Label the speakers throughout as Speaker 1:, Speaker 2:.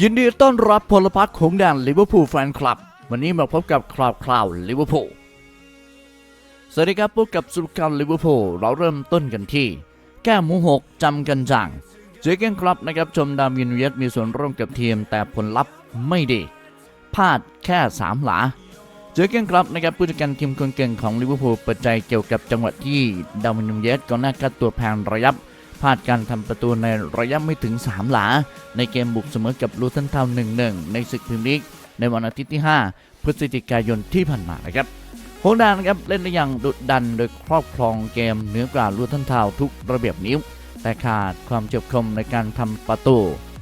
Speaker 1: ยินดีต้อนรับพลพรรคของแดนลิเวอร์พูลแฟนคลับ วันนี้มาพบกับคราวคราวลิเวอร์พูลสวัสดีครับพบกับสุลการลิเวอร์พูลเราเริ่มต้นกันที่ แก้หมูหกจำกันจังเจอเกนครับนะครับชมดาวินเวียตมีส่วนร่วมกับทีมแต่ผลลัพธ์ไม่ดีพลาดแค่สามหลาเจอเกนครับนะครับผู้จัดการทีมคนเก่งของลิเวอร์พูลเปิดใจเกี่ยวกับจังหวะที่ดาวินนูเยสก่องหน้าคัดตัวแพงระยับ พลาดการทำประตูในระยะไม่ถึง 3 หลา ในเกมบุกเสมอกับลูทันทาวน์1-1 ในศึกพรีเมียร์ลีกในวันอาทิตย์ที่ 5 พฤศจิกายนที่ผ่านมานะครับโฮงดานครับเล่นได้อย่างดุดันโดยครอบครองเกมเหนือกว่าลูทันทาวน์ทุกระเบียบนิ้ว แต่ขาดความเฉียบคมในการทำประตู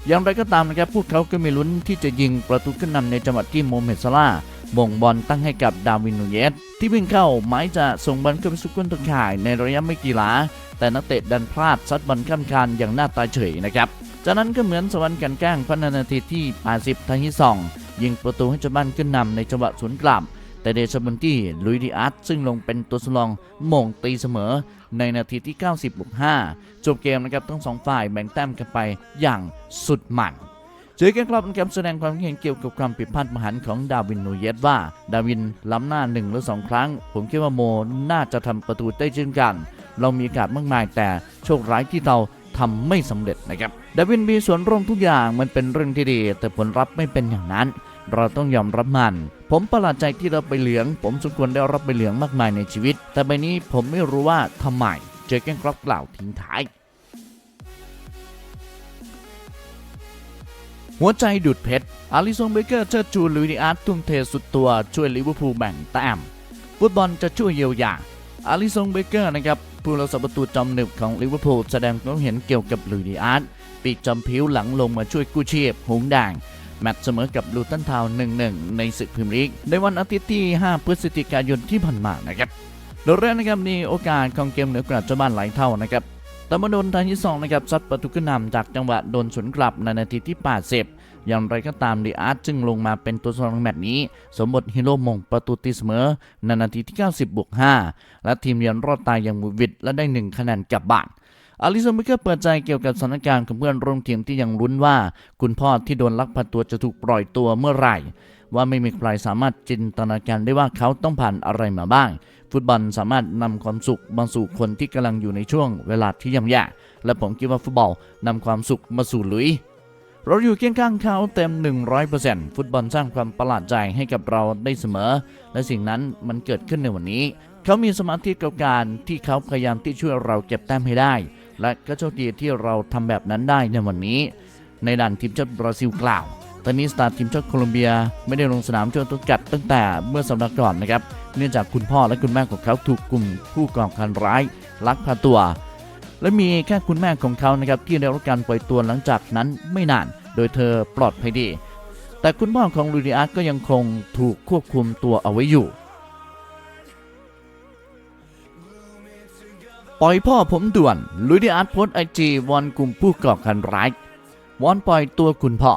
Speaker 1: อย่างไรก็ตามนะครับพวกเขาก็มีลุ้นที่จะยิงประตูขึ้นนำในจังหวะที่โมเมซาลาบ่งบอลตั้งให้กับดาวินนูเยสที่วิ่งเข้าหมายจะส่งบอลเข้าไปสุกุนตะข่ายในระยะไม่กี่หลา แต่นักเตะดันพลาดซัดบอลข้ามคานอย่างหน้าตาเฉยนะครับ จากนั้นก็เหมือนสวรรค์กันแกล้งพันนาทีที่ 80ทางที่สองยิงประตูให้เจ้าบ้านขึ้นนำในจังหวะสวนกลับแต่เดชบุนตี้ลุยดิอาร์ตซึ่งลงเป็นตัวสำรองมงตีเสมอในนาทีที่ 90บวก5จบเกมนะครับทั้งสองฝ่ายแบ่งแต้มกันไปอย่างสุดมันเจอกันครับนะครับแสดงความคิดเห็นเกี่ยวกับความผิดพลาดมหันของดาวินนูเยสว่า ดาวินล้ำหน้าหนึ่งหรือสองครั้ง ผมคิดว่าโมน่าจะทำประตูได้เช่นกัน เรามีโอกาสมากมายแต่โชคร้ายที่เราทำไม่สำเร็จนะครับดาวินมีส่วนร่วมทุกอย่างมันเป็นเรื่องที่ดี แต่ผลลัพธ์ไม่เป็นอย่างนั้น เราต้องยอมรับมัน ผมประหลาดใจที่เราไปเหลือง ผมสมควรได้รับใบเหลืองมากมายในชีวิต แต่ใบนี้ผมไม่รู้ว่าทำไมเจอเกนครับกล่าวทิ้งท้าย หัวใจดุดเพชรอาริซงเบเกอร์เชิดชูลุยดิอาร์ตทุ่มเทสุดตัวช่วยลิเวอร์พูลแบ่งแต้มฟุตบอลจะช่วยเยียวยาอาริซงเบเกอร์นะครับ ผู้รักษาประตูจอมหนึบของลิเวอร์พูลแสดงความเห็นเกี่ยวกับลุยดิอาร์ตปีกจอมผิวหลังลงมาช่วยกู้ชีพหงด่างแมตช์เสมอกับลูตันทาวน์1-1 ในศึกพรีเมียร์ลีกในวันอาทิตย์ที่ 5 พฤศจิกายนที่ผ่านมานะครับโดยแรกนะครับมีโอกาสของเกมเหนือกว่าเจ้าบ้านหลายเท่านะครับ แต่มาโดนทางที่2นะครับซัดประตูขึ้นนำจากจังหวะโดนสวนกลับในนาทีที่ 80 อย่างไรก็ตามดีอาร์ตจึงลงมาเป็นตัวสำรองแมตช์นี้ สมบทฮีโร่มงประตูตีเสมอในนาทีที่ 90บวก5และทีมเยือนรอดตายอย่างหวุดหวิดและได้ 1 คะแนนกลับบ้านอาริสันเบเกอร์เปิดใจเกี่ยวกับสถานการณ์ของเพื่อนร่วมทีมที่ยังลุ้นว่า คุณพ่อที่โดนลักพาตัวจะถูกปล่อยตัวเมื่อไหร่ ว่าไม่มีใครสามารถจินตนาการได้ว่าเขาต้องผ่านอะไรมาบ้าง ฟุตบอลสามารถนำความสุขมาสู่คนที่กำลังอยู่ในช่วงเวลาที่ย่ำแย่และผมคิดว่าฟุตบอลนำความสุขมาสู่ลุยเราอยู่เคียงข้างเขาเต็ม 100%ฟุตบอลสร้างความประหลาดใจให้กับเราได้เสมอ และสิ่งนั้นมันเกิดขึ้นในวันนี้ เขามีสมาธิกับการที่เขาพยายามที่ช่วยเราเก็บแต้มให้ได้ และก็โชคดีที่เราทำแบบนั้นได้ในวันนี้ ในด่านทีมชาติบราซิลกล่าว ตอนนี้สตาร์ทีมชาติโคลอมเบียไม่ได้ลงสนามช่วงต้นกัดตั้งแต่เมื่อสัปดาห์ก่อนนะครับ เนื่องจากคุณพ่อและคุณแม่ของเขาถูกกลุ่มผู้ก่อการร้ายลักพาตัว และมีแค่คุณแม่ของเขานะครับที่ได้รับการปล่อยตัวหลังจากนั้นไม่นาน โดยเธอปลอดภัยดี แต่คุณพ่อของลูดิอาร์ตก็ยังคงถูกควบคุมตัวเอาไว้อยู่ปล่อยพ่อผมด่วนลูดิอาร์ตโพสไอจีวอนกลุ่มผู้ก่อการร้ายวอนปล่อยตัวคุณพ่อ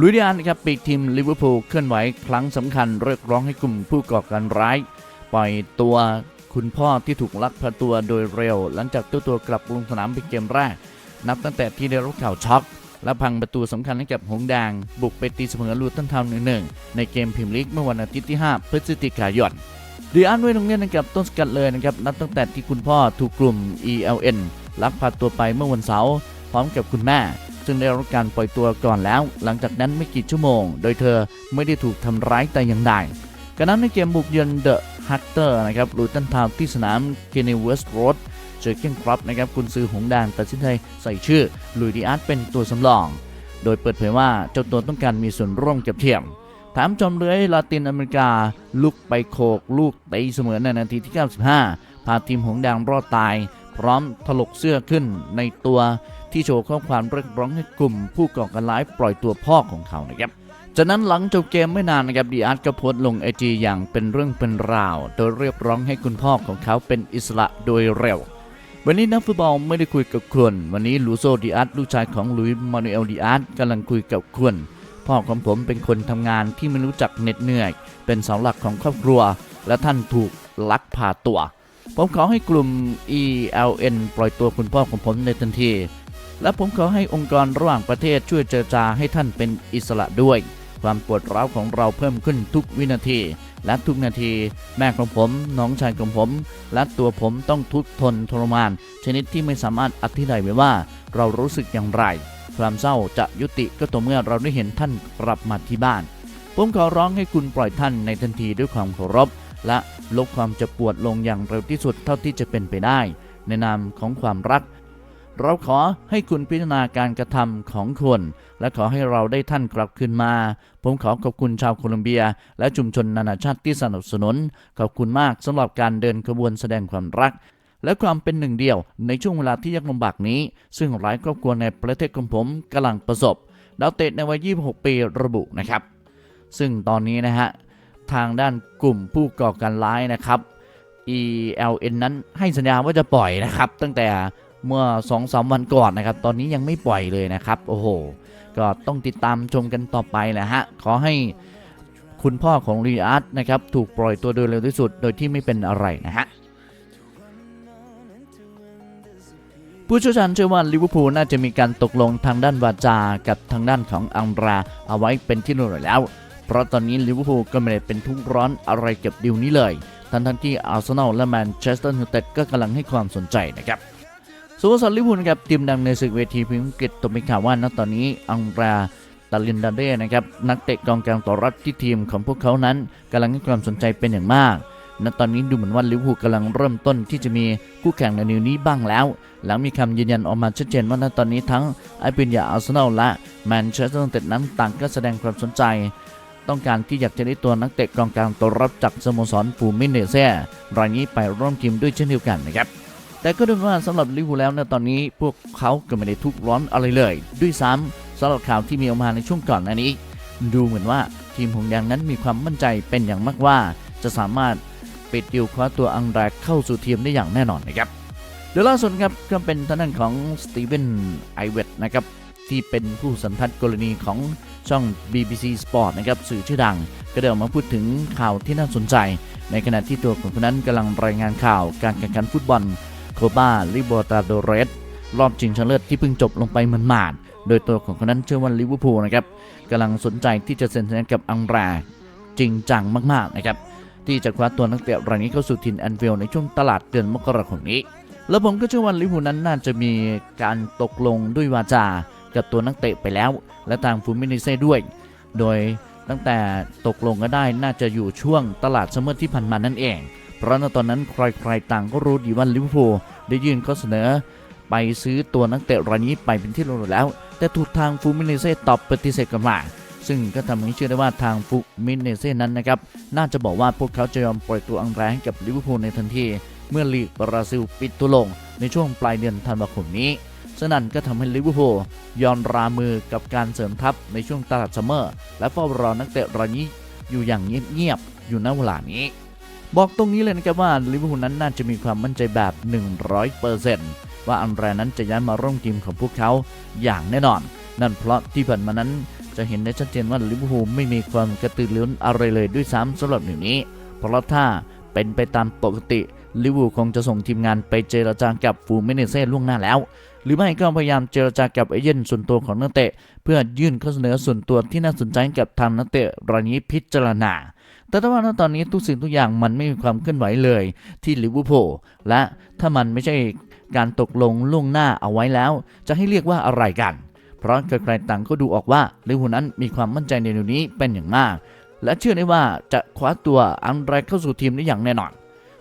Speaker 1: ลุยดิอาร์นะครับปีกทีมลิเวอร์พูลเคลื่อนไหวครั้งสำคัญเรียกร้องให้กลุ่มผู้ก่อการร้าย ปล่อยตัวคุณพ่อที่ถูกลักพาตัวโดยเร็ว หลังจากเจ้าตัวกลับลงสนามเป็นเกมแรก นับตั้งแต่ที่ได้รับข่าวช็อก และพังประตูสำคัญให้กับหงแดง บุกไปตีเสมอลูตันทาวน์หนึ่งในเกมพรีเมียร์ลีกเมื่อวันอาทิตย์ที่ 5 พฤศจิกายนดีอันไว้ตรงเนี้ยนะครับต้นสกัดเลยนะครับนับตั้งแต่ที่คุณพ่อถูกกลุ่ม ELN ลักพาตัวไปเมื่อวันเสาร์พร้อมกับคุณแม่ ซึ่งได้รับการปล่อยตัวก่อนแล้ว หลังจากนั้นไม่กี่ชั่วโมง โดยเธอไม่ได้ถูกทำร้ายแต่อย่างใดกระนั้นในเกมบุกเยือนเดอะฮัตเตอร์นะครับลูตันทาวที่สนามเกเนเวสต์โรดเจอเก้นครับนะครับกุนซือหงส์แดงตัดสินใจใส่ชื่อลุยดีอาร์ตเป็นตัวสำรอง โดยเปิดเผยว่าเจ้าตัวต้องการมีส่วนร่วมกับทีมถามจอมเลื้อยลาตินอเมริกาลุกไปโขกลูกตีเสมอในนาทีที่ 95 พาทีมหงส์แดงรอดตาย พร้อมถลกเสื้อขึ้นในตัว ที่โชว์ข้อความเรียกร้องให้กลุ่มผู้ก่อการร้ายปล่อยตัวพ่อของเขานะครับจากนั้นหลังจบเกมไม่นานนะครับดีอาร์ตก็โพสต์ลงไอจีอย่างเป็นเรื่องเป็นราว โดยเรียกร้องให้คุณพ่อของเขาเป็นอิสระโดยเร็ว วันนี้นักฟุตบอลไม่ได้คุยกับคุณวันนี้ลูโซดีอาร์ตลูกชายของลุยมานูเอลดีอาร์ตกำลังคุยกับคุณพ่อของผมเป็นคนทำงานที่ไม่รู้จักเหน็ดเหนื่อย เป็นเสาหลักของครอบครัว และท่านถูกลักพาตัว ผมขอให้กลุ่ม ELN ปล่อยตัวคุณพ่อของผมในทันที และผมขอให้องค์กรระหว่างประเทศช่วยเจรจาให้ท่านเป็นอิสระด้วย ความปวดร้าวของเราเพิ่มขึ้นทุกวินาที และทุกนาที แม่ของผม น้องชายของผม และตัวผมต้องทุกข์ทนทรมาน ชนิดที่ไม่สามารถอธิบายไว้ว่า เรารู้สึกอย่างไร ความเศร้าจะยุติก็ต่อเมื่อเราได้เห็นท่านกลับมาที่บ้าน ผมขอร้องให้คุณปล่อยท่านในทันทีด้วยความเคารพ และลดความเจ็บปวดลงอย่างเร็วที่สุดเท่าที่จะเป็นไปได้ ในนามของความรัก เราขอให้คุณพิจารณาการกระทำของคนและขอให้เราได้ท่านกลับคืนมา ผมขอขอบคุณชาวโคลอมเบีย และชุมชนนานาชาติที่สนับสนุน ขอบคุณมากสำหรับการเดินขบวนแสดงความรัก และความเป็นหนึ่งเดียวในช่วงเวลาที่ยากลำบากนี้ ซึ่งหลายครอบครัวในประเทศของผมกำลังประสบดาวเตะในวัย 26 ปีระบุนะครับ ซึ่งตอนนี้นะฮะทางด้านกลุ่มผู้ก่อการร้ายนะครับ ELN นั้นให้สัญญาว่าจะปล่อยนะครับ ตั้งแต่ เมื่อ2อสวันก่อนนะครับ ตอนนี้ยังไม่ปล่อยเลยนะครับ โอ้โห ก็ต้องติดตามชมกันต่อไปแหละฮะ ขอให้คุณพ่อของรีอาร์ตนะครับถูกปล่อยตัวโดยเร็วที่สุดโดยที่ไม่เป็นอะไรนะฮะผู้เชี่ยวชาญเชื่อว่าลิเวอร์พูลน่าจะมีการตกลงทางด้านวาจา กับทางด้านของอังราเอาไว้เป็นที่เรียบร้อยแล้ว เพราะตอนนี้ลิเวอร์พูลก็ไม่ได้เป็นทุกข์ร้อนอะไรเกี่ยวกับดีลนี้เลย ทั้งทั้งที่อาร์เซนอลและแมนเชสเตอร์ยูไนเต็ดก็กำลังให้ความสนใจนะครับ สโมสรลิเวอร์พูลนครับทีมดังในศึกเวทีพรีเมียร์กฤษตมีข่าวว่าณตอนนี้อังราตาลินดาเด้นะครับนักเตะกองกลางตัวรับที่ทีมของพวกเขานั้นกำลังให้ความสนใจเป็นอย่างมากณตอนนี้ดูเหมือนว่าลิเวอร์พูลกำลังเริ่มต้นที่จะมีคู่แข่งในนิวนี้บ้างแล้ว หลังมีคำยืนยันออกมาชัดเจนว่าณตอนนี้ทั้งไอปินยาอาร์เซนอลและแมนเชสเตอร์ยูไนเต็ดนั้นต่างก็แสดงความสนใจ ต้องการที่อยากจะได้ตัวนักเตะกองกลางตัวรับจากสโมสรฟูมิเนเซียรายนี้ไปร่วมทีมด้วยเช่นเดียวกันนะครับ แต่ก็ดูเหมือนว่าสำหรับลิเวอร์พูลแล้วในตอนนี้พวกเขาก็ไม่ได้ทุกร้อนอะไรเลย ด้วยซ้ำสำหรับข่าวที่มีออกมาในช่วงก่อนหน้านี้ ดูเหมือนว่าทีมหงส์แดงนั้นมีความมั่นใจเป็นอย่างมากว่า จะสามารถปิดดิวคว้าตัวอังแรกเข้าสู่ทีมได้อย่างแน่นอนนะครับเดี๋ยวล่าสุดครับก็เป็นทางด้านของสตีเวนไอเวตนะครับที่เป็นผู้สัมภาษณ์กรณีของช่อง BBC Sport นะครับสื่อชื่อดัง ก็ได้ออกมาพูดถึงข่าวที่น่าสนใจ ในขณะที่ตัวของคนนั้นกำลังรายงานข่าวการแข่งขันฟุตบอล โคบาลิโบตาโดเรสรอบชิงชนะเลิศที่เพิ่งจบลงไปเหมือนหมาดๆโดยตัวของคนนั้นเชื่อว่าลิเวอร์พูลนะครับกำลังสนใจที่จะเซ็นสัญญากับอังราจริงจังมากๆนะครับที่จะคว้าตัวนักเตะรายนี้เข้าสู่ทีมแอนฟิลในช่วงตลาดเดือนมกราคมนี้ แล้วผมก็เชื่อว่าลิเวอร์พูลนั้นน่าจะมีการตกลงด้วยวาจา กับตัวนักเตะไปแล้ว และทางฟูมินิเซ่ด้วย โดยตั้งแต่ตกลงก็ได้น่าจะอยู่ช่วงตลาดซัมเมอร์ที่ผ่านมานั่นเอง เพราะณตอนนั้นใครๆต่างก็รู้ดีว่าลิเวอร์พูลได้ยื่นข้อเสนอ ไปซื้อตัวนักเตะรายนี้ไปเป็นที่รียบร้อยแล้ว แต่ถูกทางฟูมิเนเซ่ตอบปฏิเสธกลับมาซึ่งก็ทำให้เชื่อได้ว่าทางฟูมิเนเซ่นั้นนะครับน่าจะบอกว่าพวกเขาจะยอมปล่อยตัวอังแรให้กับลิเวอร์พูลในทันที เมื่อลีกบราซิลปิดตัวลง ในช่วงปลายเดือนธันวาคมนี้ฉะนั้นก็ทำให้ลิเวอร์พูลยอมรามือกับการเสริมทัพในช่วงตลาดซัมเมอร์ และเฝ้ารอนักเตะรายนี้อยู่อย่างเงียบๆอยู่ณเวลานี้ บอกตรงนี้เลยนะครับว่าลิเวอร์พูลนั้นน่าจะมีความมั่นใจแบบ 100%ว่าอันแรนั้นจะย้ายมาร่วมทีมของพวกเขาอย่างแน่นอน นั่นเพราะที่ผ่านมานั้นจะเห็นได้ชัดเจนว่าลิเวอร์พูลไม่มีความกระตือรือร้นอะไรเลยด้วยซ้ำสำหรับหนึ่งนี้ เพราะถ้าเป็นไปตามปกติลิเวอร์พูลคงจะส่งทีมงานไปเจรจากับฟูมิเนเซ่ล่วงหน้าแล้ว หรือไม่ก็พยายามเจรจากับเอเย่นส่วนตัวของนักเตะ เพื่อยื่นข้อเสนอส่วนตัวที่น่าสนใจกับทางนักเตะรายนี้พิจารณา แต่ถ้าว่าตอนนี้ทุกสิ่งทุกอย่างมันไม่มีความเคลื่อนไหวเลยที่ลิเวอร์พูลและถ้ามันไม่ใช่การตกลงล่วงหน้าเอาไว้แล้ว จะให้เรียกว่าอะไรกัน เพราะใครๆต่างก็ดูออกว่าลิเวอร์พูลนั้นมีความมั่นใจในเรื่องนี้เป็นอย่างมาก และเชื่อได้ว่าจะคว้าตัวอังแรกเข้าสู่ทีมได้อย่างแน่นอน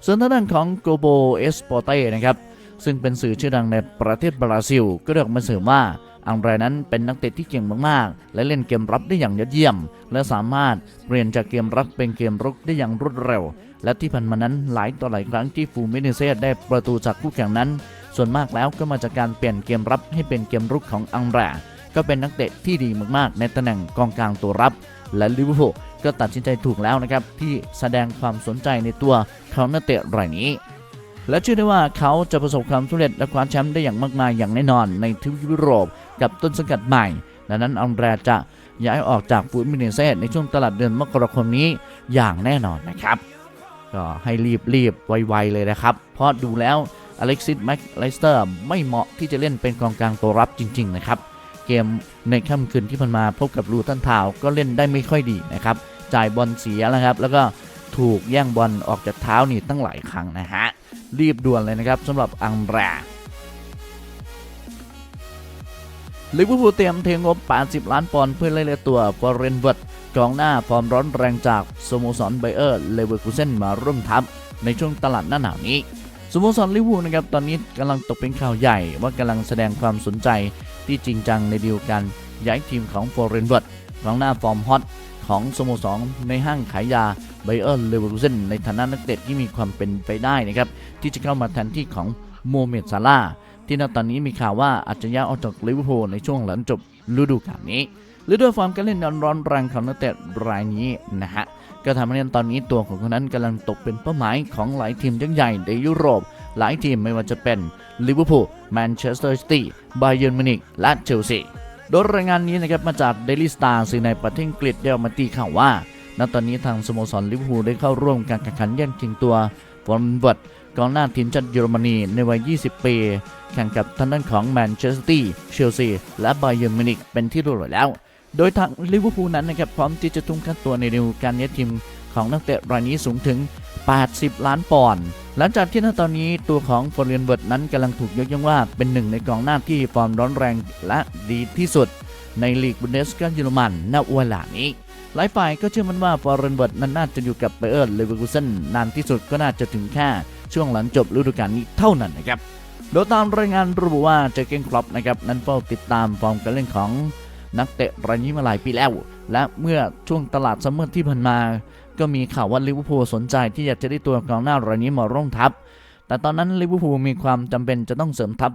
Speaker 1: ส่วนทางด้านของโกโบเอสปอเต้นะครับซึ่งเป็นสื่อชื่อดังในประเทศบราซิล ก็ได้ออกมาเสริมว่า อังแรนั้นเป็นนักเตะที่เก่งมากๆ และเล่นเกมรับได้อย่างยอดเยี่ยม และสามารถเปลี่ยนจากเกมรับเป็นเกมรุกได้อย่างรวดเร็ว และที่ผ่านมานั้นหลายต่อหลายครั้งที่ฟูมิเนเซ่ได้ประตูจากคู่แข่งนั้น ส่วนมากแล้วก็มาจากการเปลี่ยนเกมรับให้เป็นเกมรุกของอังแรก็เป็นนักเตะที่ดีมากๆ ในตำแหน่งกองกลางตัวรับ และลิเวอร์พูลก็ตัดสินใจถูกแล้วนะครับที่แสดงความสนใจในตัวเขานักเตะรายนี้และเชื่อได้ว่าเขาจะประสบความสำเร็จและคว้าแชมป์ได้อย่างมากมายอย่างแน่นอนในทวีปยุโรป กับต้นสังกัดใหม่ ดังนั้นอังแรจะย้ายออกจากฟูมิเนเซ่ในช่วงตลาดเดือนมกราคมนี้อย่างแน่นอนนะครับ ก็ให้รีบรีบๆไวๆเลยนะครับ เพราะดูแล้วอเล็กซิสแม็กไลสเตอร์ไม่เหมาะที่จะเล่นเป็นกองกลางตัวรับจริง ๆ นะครับ เกมในค่ำคืนที่ผ่านมาพบกับลูตันทาวก็เล่นได้ไม่ค่อยดีนะครับ จ่ายบอลเสียแล้วครับ แล้วก็ถูกแย่งบอลออกจากเท้านี่ตั้งหลายครั้งนะฮะ รีบด่วนเลยนะครับสำหรับอังแรา ลิเวอร์พูลเตรียมเทงบ 80 ล้านปอนด์เพื่อไล่เลียตัวฟอร์เรนเวิร์ดกองหน้าฟอร์มร้อนแรงจากสโมสรไบเออร์เลเวอร์คูเซนมาร่วมทัพในช่วงตลาดหน้าหนาวนี้สโมสรลิเวอร์พูลนะครับตอนนี้กำลังตกเป็นข่าวใหญ่ว่ากำลังแสดงความสนใจที่จริงจังในดีลการย้ายทีมของฟอร์เรนเวิร์ดกองหน้าฟอร์มฮอตของสโมสรในห้างขายยาไบเออร์เลเวอร์คูเซนในฐานะนักเตะที่มีความเป็นไปได้นะครับที่จะเข้ามาแทนที่ของโมเมดซาลาห์ ที่ณตอนนี้มีข่าวว่าอาจจะย้ายออกจากลิเวอร์พูลในช่วงหลังจบฤดูกาลนี้หรือด้วยฟอร์มการเล่นอันร้อนแรงของนักเตะรายนี้นะฮะก็ทำให้ตอนนี้ตัวของเขานั้นกำลังตกเป็นเป้าหมายของหลายทีมยักษ์ใหญ่ในยุโรป หลายทีมไม่ว่าจะเป็นลิเวอร์พูลแมนเชสเตอร์ซิตี้ไบเยร์นมิวนิกและเชลซีโดยรายงานนี้นะครับมาจากเดลิสตาร์สื่อในประเทศอังกฤษได้ออกมาตีข่าวว่าณตอนนี้ทางสโมสรลิเวอร์พูลได้เข้าร่วมการแข่งขันแย่งชิงตัวฟอร์มเวิร์ด กองหน้าทีมชาติเยอรมนีในวัย 20 ปี แข่งกับทางด้านของแมนเชสเตอร์เชลซี และไบเยร์มิวนิกเป็นที่รียบร้แล้ว โดยทางลิเวอร์พูลนั้นนะครับพร้อมที่จะทุ่มค่าตัวในฤดูกาลนี้ทีมของนักเตะรายนี้สูงถึง 80 ล้านปอนด์ หลังจากที่ณตอนนี้ตัวของฟอร์เรนเบิร์ตนั้นกำลังถูกยกย่องว่าเป็นหนึ่งในกองหน้าที่ฟอร์มร้อนแรงและดีที่สุด ในลีกบุนเดสกาเยอรมันณเวลานี้หลายฝ่ายก็เชื่อมันว่าฟอร์เรนเบิร์ตนั้นน่าจะอยู่กับไบเออร์เลเวอร์คูเซนนานที่สุดก็น่าจะถึงแค่ ช่วงหลังจบฤดูกาลนี้เท่านั้นนะครับโดยตามรายงานระบุว่าเจอเกนครอปนะครับนั้นเฝ้าติดตามฟอร์มการเล่นของนักเตะรายนี้มาหลายปีแล้ว และเมื่อช่วงตลาดซัมเมอร์ที่ผ่านมา ก็มีข่าวว่าลิเวอร์พูลสนใจที่อยากจะได้ตัวกองหน้ารายนี้มาร่วมทัพ แต่ตอนนั้นลิเวอร์พูลมีความจำเป็นจะต้องเสริมทัพ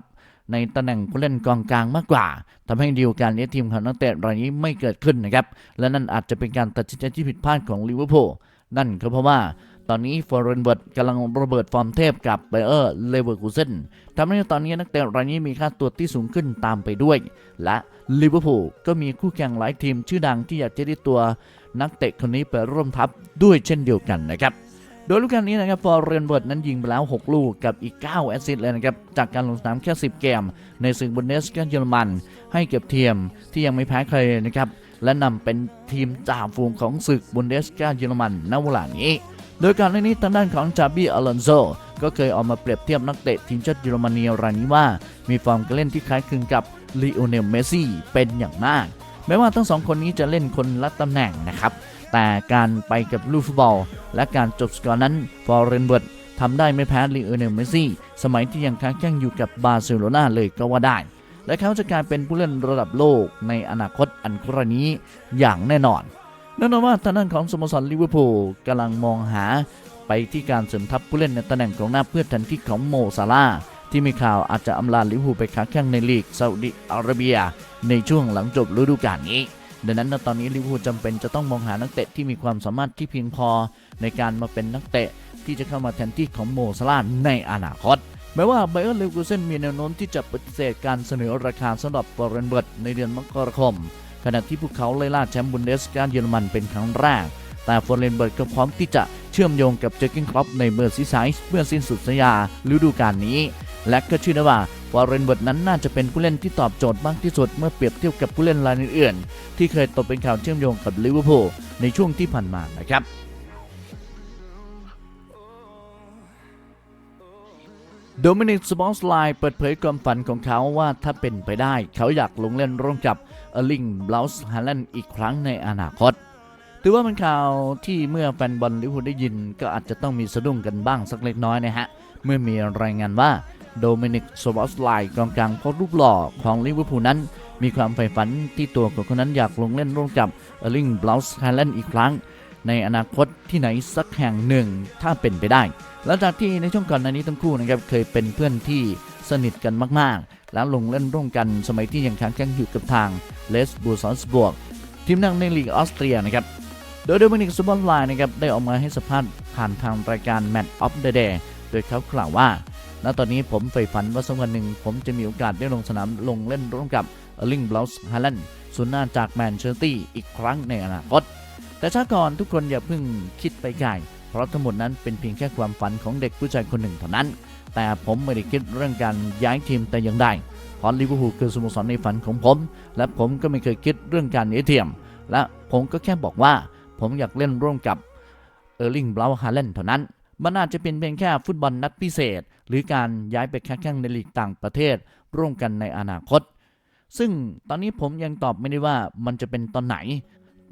Speaker 1: ในตำแหน่งผู้เล่นกองกลางมากกว่าทำให้ดีลการเลี้ทีมของนักเตะรายนี้ไม่เกิดขึ้นนะครับ และนั่นอาจจะเป็นการตัดสินใจที่ผิดพลาดของลิเวอร์พูลนั่นก็เพราะว่า ตอนนี้ฟอร์เรนเบิร์ตกำลังระเบิดฟอร์มเทพกับไบเออร์เลเวอร์คูเซนทำให้ตอนนี้นักเตะรายนี้มีค่าตัวที่สูงขึ้นตามไปด้วย และลิเวอร์พูลก็มีคู่แข่งหลายทีมชื่อดังที่อยากจะได้ตัวนักเตะคนนี้ไปร่วมทัพด้วยเช่นเดียวกันนะครับโดยลูกการนี้นะครับฟอร์เรนเบิร์ตนั้นยิงไปแล้ว 6 ลูกกับอีก 9 แอสซิสต์เลยนะครับ จากการลงสนามแค่ 10 เกม ในศึกบุนเดสกาเยอรมัน ให้เก็บเทียมที่ยังไม่แพ้ใครนะครับ และนำเป็นทีมจ่าฝูงของศึกบุนเดสกาเยอรมันณเวลานี้ โดยการเล่นนี้ทางด้านของจาบี้อลอนโซก็เคยออกมาเปรียบเทียบนักเตะทีมชาติเยอรมนีรายนี้ว่า มีฟอร์มการเล่นที่คล้ายคลึงกับลีโอเนลเมสซี่เป็นอย่างมากแม้ว่าทั้งสองคนนี้จะเล่นคนละตำแหน่งนะครับ แต่การไปกับลูกฟุตบอล และการจบสกอร์นั้นฟอร์เรนเบิร์ตทำได้ไม่แพ้ลีโอเนลเมสซี่สมัยที่ยังค้างแข้งอยู่กับบาร์เซโลนาเลยก็ว่าได้ และเขาจะกลายเป็นผู้เล่นระดับโลกในอนาคตอันใกล้นี้อย่างแน่นอน แน่นอนว่าทางด้านของสโมสรลิเวอร์พูลกำลังมองหาไปที่การเสริมทัพผู้เล่นในตำแหน่งกองหน้าเพื่อแทนที่ของโมซาลาที่มีข่าวอาจจะอำลาลิเวอร์พูลไปค้าแข้งในลีกซาอุดิอาระเบีย ในช่วงหลังจบฤดูกาลนี้ ดังนั้นตอนนี้ลิเวอร์พูลจำเป็นจะต้องมองหานักเตะที่มีความสามารถที่เพียงพอ ในการมาเป็นนักเตะที่จะเข้ามาแทนที่ของโมซาลาในอนาคตแม้ว่าไบเออร์เลเวอร์คูเซนมีแนวโน้มที่จะปฏิเสธการเสนอราคาสำหรับฟอร์เรนเบิร์ตในเดือนมกราคม ขณะที่พวกเขาไล่ล่าแชมป์บุนเดสการเยอรมันเป็นครั้งแรก แต่ฟอร์เรนเบิร์ตก็พร้อมที่จะเชื่อมโยงกับเจอร์เกนครอปในเมอร์ซีไซส์เมื่อสิ้นสุดสัญญาฤดูกาลนี้ และก็เชื่อได้ว่าฟอร์เรนเบิร์ตนั้นน่าจะเป็นผู้เล่นที่ตอบโจทย์มากที่สุดเมื่อเปรียบเทียบกับผู้เล่นรายอื่นๆที่เคยตกเป็นข่าวเชื่อมโยงกับลิเวอร์พูลในช่วงที่ผ่านมานะครับโดมินิกสปอร์ไลน์เปิดเผยความฝันของเขาว่าถ้าเป็นไปได้ เขาอยากลงเล่นร่วมกับ เออร์ลิงบลาส์ฮาแลนด์อีกครั้งในอนาคต ถือว่าเป็นข่าวที่เมื่อแฟนบอลลิเวอร์พูลได้ยิน ก็อาจจะต้องมีสะดุ้งกันบ้างสักเล็กน้อยนะฮะ เมื่อมีรายงานว่าโดมินิกสปอร์ตไลกองกลางโคตรรูปหล่อของลิเวอร์พูลนั้น มีความใฝ่ฝันที่ตัวของเขานั้นอยากลงเล่นร่วมกับเออร์ลิงบลาส์ฮาแลนด์อีกครั้ง ในอนาคตที่ไหนสักแห่งหนึ่งถ้าเป็นไปได้หลังจากที่ในช่วงก่อนหน้านี้ทั้งคู่นะครับเคยเป็นเพื่อนที่สนิทกันมากๆ แล้วลงเล่นร่วมกันสมัยที่ยังค้างแข่งอยู่กับทางเลสบูซอนสบวกทีมดังในลีกออสเตรียนะครับโดยโดมินิกซูบอนไลน์นะครับได้ออกมาให้สัมภาษณ์ผ่านทางรายการ Match of the Day โดยเขากล่าวว่า ณ ตอนนี้ผมใฝ่ฝันว่าสักวันหนึ่ง ผมจะมีโอกาสได้ลงสนามลงเล่นร่วมกับเอลิงบลาส์ฮาแลนด์ศูนย์หน้าจากแมนเชสเตอร์อีกครั้งในอนาคต แต่ช้าก่อนทุกคนอย่าเพิ่งคิดไปไกล เพราะทั้งหมดนั้นเป็นเพียงแค่ความฝันของเด็กผู้ชายคนหนึ่งเท่านั้น แต่ผมไม่ได้คิดเรื่องการย้ายทีมแต่อย่างใดเพราะลิเวอร์พูลคือสโมสรในฝันของผม และผมก็ไม่เคยคิดเรื่องการย้ายทีมและผมก็แค่บอกว่าผมอยากเล่นร่วมกับเออร์ลิงบราวน์ฮาเลนเท่านั้นมันอาจจะเป็นเพียงแค่ฟุตบอลนัดพิเศษ หรือการย้ายไปแข่งขันในลีกต่างประเทศ ร่วมกันในอนาคต ซึ่งตอนนี้ผมยังตอบไม่ได้ว่ามันจะเป็นตอนไหน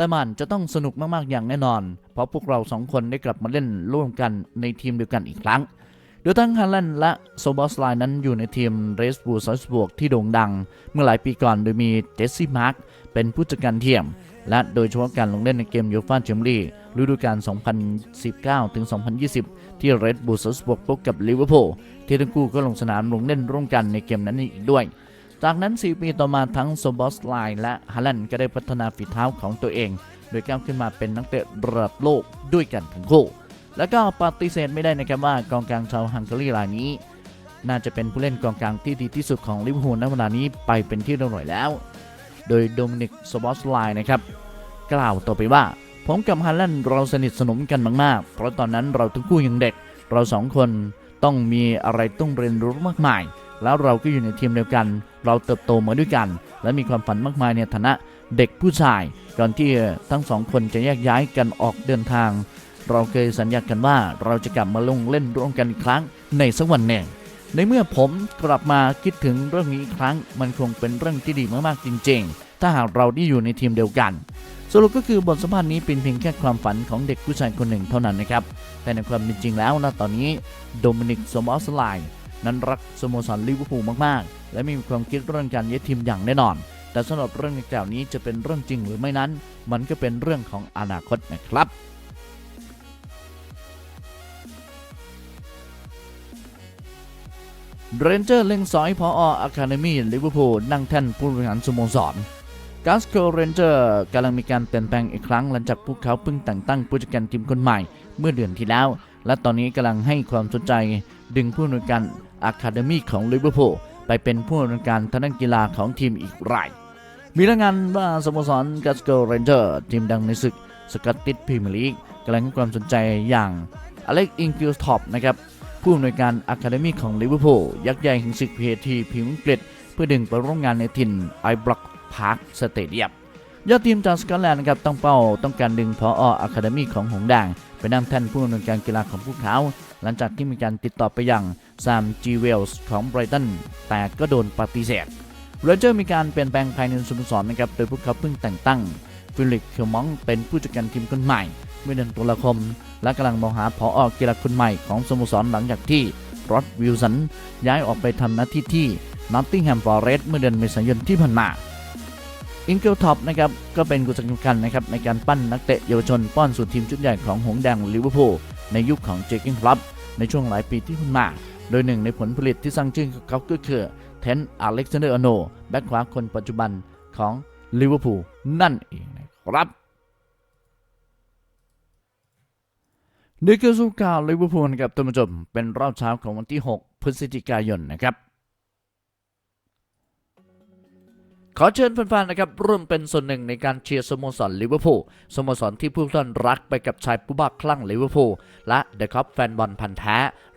Speaker 1: แต่มันจะต้องสนุกมากๆอย่างแน่นอน เพราะพวกเราสองคนได้กลับมาเล่นร่วมกันในทีมเดียวกันอีกครั้ง โดยทั้งฮาแลนด์และโซบอสไลน์นั้นอยู่ในทีมเรสบูซอสบวกที่โด่งดัง เมื่อหลายปีก่อนโดยมีเจสซี่มาร์กเป็นผู้จัดการทีมและโดยเฉพาะการลงเล่นในเกมยูฟ่าแชมเปี้ยนลีกฤดูกาล 2019 ถึง 2020 ที่เรดบูลซัสบวกพบกับลิเวอร์พูลที่ทั้งคู่ก็ลงสนามลงเล่นร่วมกันในเกมนั้นอีกด้วย จากนั้น 4 ปีต่อมาทั้งโซบอสไลน์และฮาแลนก็ได้พัฒนาฝีเท้าของตัวเอง โดยก้าวขึ้นมาเป็นนักเตะระดับโลกด้วยกันทั้งคู่ แล้วก็ปฏิเสธไม่ได้นะครับว่ากองกลางชาวฮังการีรายนี้ น่าจะเป็นผู้เล่นกองกลางที่ดีที่สุดของลิเวอร์พูลในเวลานี้ไปเป็นที่เรียบร้อยแล้ว โดยโดมินิกสบอสไลน์นะครับกล่าวต่อไปว่า ผมกับฮาแลนเราสนิทสนมกันมากๆ เพราะตอนนั้นเราทั้งคู่ยังเด็ก เราสองคนต้องมีอะไรต้องเรียนรู้มากมาย แล้วเราก็อยู่ในทีมเดียวกัน เราเติบโตมาด้วยกัน และมีความฝันมากมายในฐานะเด็กผู้ชาย ก่อนที่ทั้งสองคนจะแยกย้ายกันออกเดินทาง เราเคยสัญญากันว่าเราจะกลับมาลงเล่นร่วมกันอีกครั้งในสักวันหนึ่งในเมื่อผมกลับมาคิดถึงเรื่องนี้อีกครั้ง มันคงเป็นเรื่องที่ดีมากๆจริง ๆ ถ้าหากเราได้อยู่ในทีมเดียวกันสรุปก็คือบทสัมภาษณ์นี้เป็นเพียงแค่ความฝันของเด็กผู้ชายคนหนึ่งเท่านั้นนะครับ แต่ในความเป็นจริงแล้วนะตอนนี้โดมินิกสมอสไลน์นั้นรักสโมสรลิเวอร์พูลมากๆ และมีความคิดเรื่องการย้ายทีมอย่างแน่นอน แต่สำหรับเรื่องดังกล่าวนี้จะเป็นเรื่องจริงหรือไม่นั้น มันก็เป็นเรื่องของอนาคตนะครับเรนเจอร์เล็งสอยพออะคาเดมี่ลิเวอร์พูลนั่งแท่นผู้บริหารสโมสรกัสโกเรนเจอร์กำลังมีการเปลี่ยนแปลงอีกครั้งหลังจากพวกเขาเพิ่งแต่งตั้งผู้จัดการทีมคนใหม่เมื่อเดือนที่แล้ว และตอนนี้กำลังให้ความสนใจดึงผู้อำนวยการอะคาเดมี่ของลิเวอร์พูล ไปเป็นผู้อำนวยการทางด้านกีฬาของทีมอีกราย มีรายงานว่าสโมสรกัสโกเรนเจอร์ทีมดังในศึกสกอตติชพรีเมียร์ลีกกำลังให้ความสนใจอย่างอเล็กอิงกิลท็อปนะครับผู้อำนวยการอะคาเดมี่ของลิเวอร์พูลยักษ์ใหญ่แห่งศึกพีทีพิมพ์อังกฤษเพื่อดึงไปร่วมงานในถิ่นไอบล็อกพาร์คสเตเดียมยอดทีมจากสกอตแลนด์นะครับต้องเป้าต้องการดึงพออะคาเดมี่ของหงแดงไปนั่งแท่นผู้อำนวยการกีฬาของพวกเขา หลังจากที่มีการติดต่อไปยัง ซามจีเวลส์ของไบรตันแต่ก็โดนปฏิเสธเรนเจอร์มีการเปลี่ยนแปลงภายในสโมสรนะครับ โดยพวกเขาเพิ่งแต่งตั้ง ฟิลิปเคลมองเป็นผู้จัดการทีมคนใหม่เมื่อเดือนตุลาคม และกำลังมองหาผออกีฬาคนใหม่ของสโมสรหลังจากที่รอดวิลสันย้ายออกไปทำหน้าที่ที่นอตติงแฮมฟอร์เรสต์เมื่อเดือนเมษายนที่ผ่านมาอิงเกิลท็อปนะครับก็เป็นกุญแจสำคัญนะครับในการปั้นนักเตะเยาวชนป้อนสู่ทีมชุดใหญ่ของหงส์แดงลิเวอร์พูลในยุคของเจคิงคลับในช่วงหลายปีที่ผ่านมา โดยหนึ่งในผลผลิตที่สร้างชื่อของเขาก็คือเทนอเล็กซานเดอร์อโนแบ็คขวาคนปัจจุบันของลิเวอร์พูลนั่นเองนะครับนี่คือสุข่าวลิเวอร์พูลนะครับท่านผู้ชมเป็นรอบเช้าของวันที่ 6 พฤศจิกายนนะครับ ขอเชิญแฟนๆนะครับร่วมเป็นส่วนหนึ่งในการเชียร์สโมสรลิเวอร์พูลสโมสรที่ผู้ท่านรักไปกับชายผู้บ้าคลั่งลิเวอร์พูลและเดอะคัพแฟนบอลพันธ์แท้